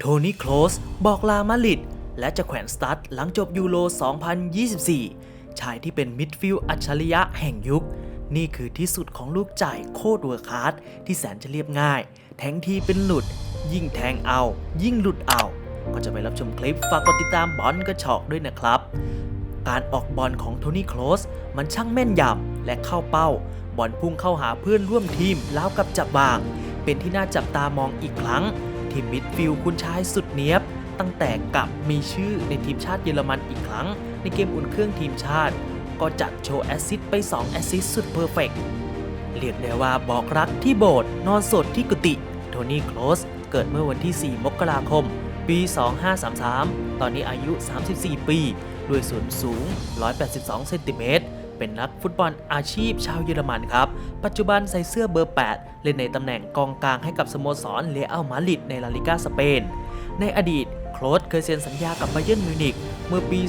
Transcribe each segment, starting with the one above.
โทนี่โคลสบอกลามาริดและจะแขวนสตั๊ดหลังจบยูโร 2024 ชายที่เป็นมิดฟิลด์อัจฉริยะแห่งยุค นี่คือที่สุดของลูกจ่ายโคตรเวอร์คลาสที่แสนจะเรียบง่าย แทงทีเป็นหลุด ยิ่งแทงเอา ยิ่งหลุดเอา ก็จะไปรับชมคลิปฝากกดติดตามบอลกระชอกด้วยนะครับ การออกบอลของโทนี่โคลสมันช่างแม่นยำและเข้าเป้า บอลพุ่งเข้าหาเพื่อนร่วมทีมแล้วกับจับบาง เป็นที่น่าจับตามองอีกครั้ง ทีมมิดฟิลด์คุณชายสุดเนี้ยบ ตั้งแต่กลับมีชื่อในทีมชาติเยอรมันอีกครั้ง ในเกมอุ่นเครื่องทีมชาติ ก็จัดโชว์แอซิสไป 2 แอซิสสุดเพอร์เฟกต์เรียกได้ว่าบอกรักที่โบสถ์นอนสดที่กุฏิโทนี่โคลสเกิดเมื่อวันที่ 4 มกราคม ปี 2533 ตอนนี้อายุ 34 ปี ด้วยส่วนสูง 182 เซนติเมตร เป็นนักฟุตบอลอาชีพชาวเยอรมันครับ ปัจจุบันใส่เสื้อเบอร์ 8 เล่นในตำแหน่งกองกลางให้กับสโมสรเลอัลมาดริดในลาลิกาสเปน ในอดีตโคลสเคยเซ็นสัญญากับไบเยิร์นมิวนิกเมื่อปี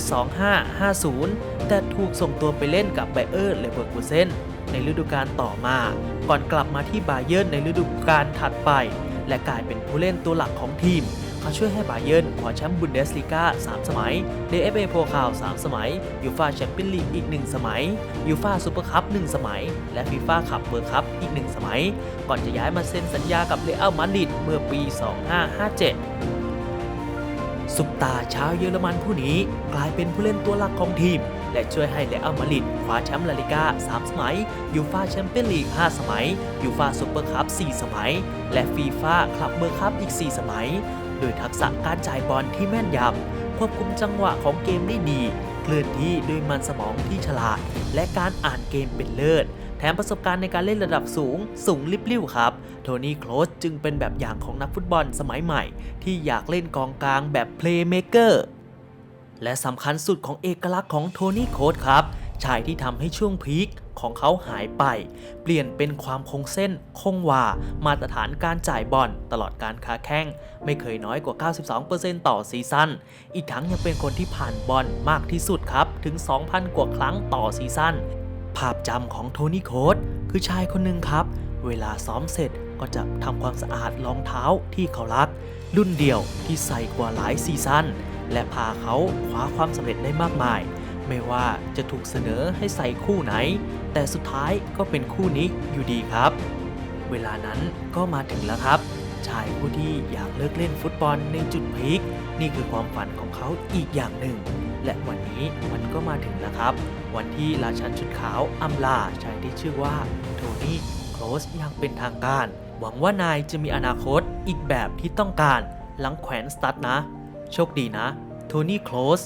2550 แต่ถูกส่งตัวไปเล่นกับไบเออร์เลเวอร์คูเซนในฤดูกาลต่อมา ก่อนกลับมาที่ไบเยิร์นในฤดูกาลถัดไป และกลายเป็นผู้เล่นตัวหลักของทีม เขาช่วยให้บาเยิร์นคว้าแชมป์บุนเดสลีกา3สมัย DFA โพคาว3สมัย ยูฟาแชมเปี้ยนลีกอีก 1 สมัย ยูฟาซูเปอร์คัพ1สมัย และฟีฟ่าคัพเวิร์คัพอีก 1 สมัย ก่อนจะย้ายมาเซ็นสัญญากับเรอัลมาดริดเมื่อปี 2557ซุปตาชาวเยอรมันผู้นี้กลายเป็นผู้เล่นตัวหลักของทีม และช่วยให้เรอัลมาดริดคว้าแชมป์ลาลิกา 3 สมัย ยูฟาแชมเปี้ยนลีก 5 สมัย ยูฟาซูเปอร์คัพ 4 สมัย และฟีฟ่าคลับเบอร์คัพอีก 4 สมัย โดยทักษะการจ่ายบอลที่แม่นยำควบคุมจังหวะของเกมได้ดี เคลื่อนที่ด้วยมันสมองที่ฉลาด และการอ่านเกมเป็นเลิศ แถมประสบการณ์ในการเล่นระดับสูง สูงลิบลิ่วครับ โทนี่โคลสจึงเป็นแบบอย่างของนักฟุตบอลสมัยใหม่ ที่อยากเล่นกองกลางแบบเพลย์เมเกอร์และสำคัญสุดของเอกลักษณ์ของโทนี่โค้ดครับชายที่ทำให้ช่วงพีค ของเขาหายไป เปลี่ยนเป็นความคงเส้น คงวามาตรฐานการจ่ายบอลตลอดการค้าแข้ง ไม่เคยน้อยกว่า 92%ต่อซีซั่นอีกทั้งยังเป็นคนที่ผ่านบอลมากที่สุดครับ ถึง 2,000 กว่าครั้งต่อซีซั่นภาพจำของโทนี่โค้ดคือชายคนหนึ่งครับ เวลาซ้อมเสร็จก็จะทำความสะอาดรองเท้าที่เขารัก รุ่นเดียวที่ใส่กว่าหลายซีซั่นและพาเขาคว้าความสำเร็จได้มากมาย ไม่ว่าจะถูกเสนอให้ใส่คู่ไหน แต่สุดท้ายก็เป็นคู่นี้อยู่ดีครับ เวลานั้นก็มาถึงแล้วครับ ชายผู้ที่อยากเลิกเล่นฟุตบอลในจุดพีคนี่คือความฝันของเขาอีกอย่างหนึ่ง และวันนี้มันก็มาถึงแล้วครับ วันที่ราชันชุดขาวอำลาชายที่ชื่อว่าโทนี่โคลสอย่างเป็นทางการ หวังว่านายจะมีอนาคตอีกแบบที่ต้องการหลังแขวนสตัดนะ โชคดีนะ โทนี่โคลส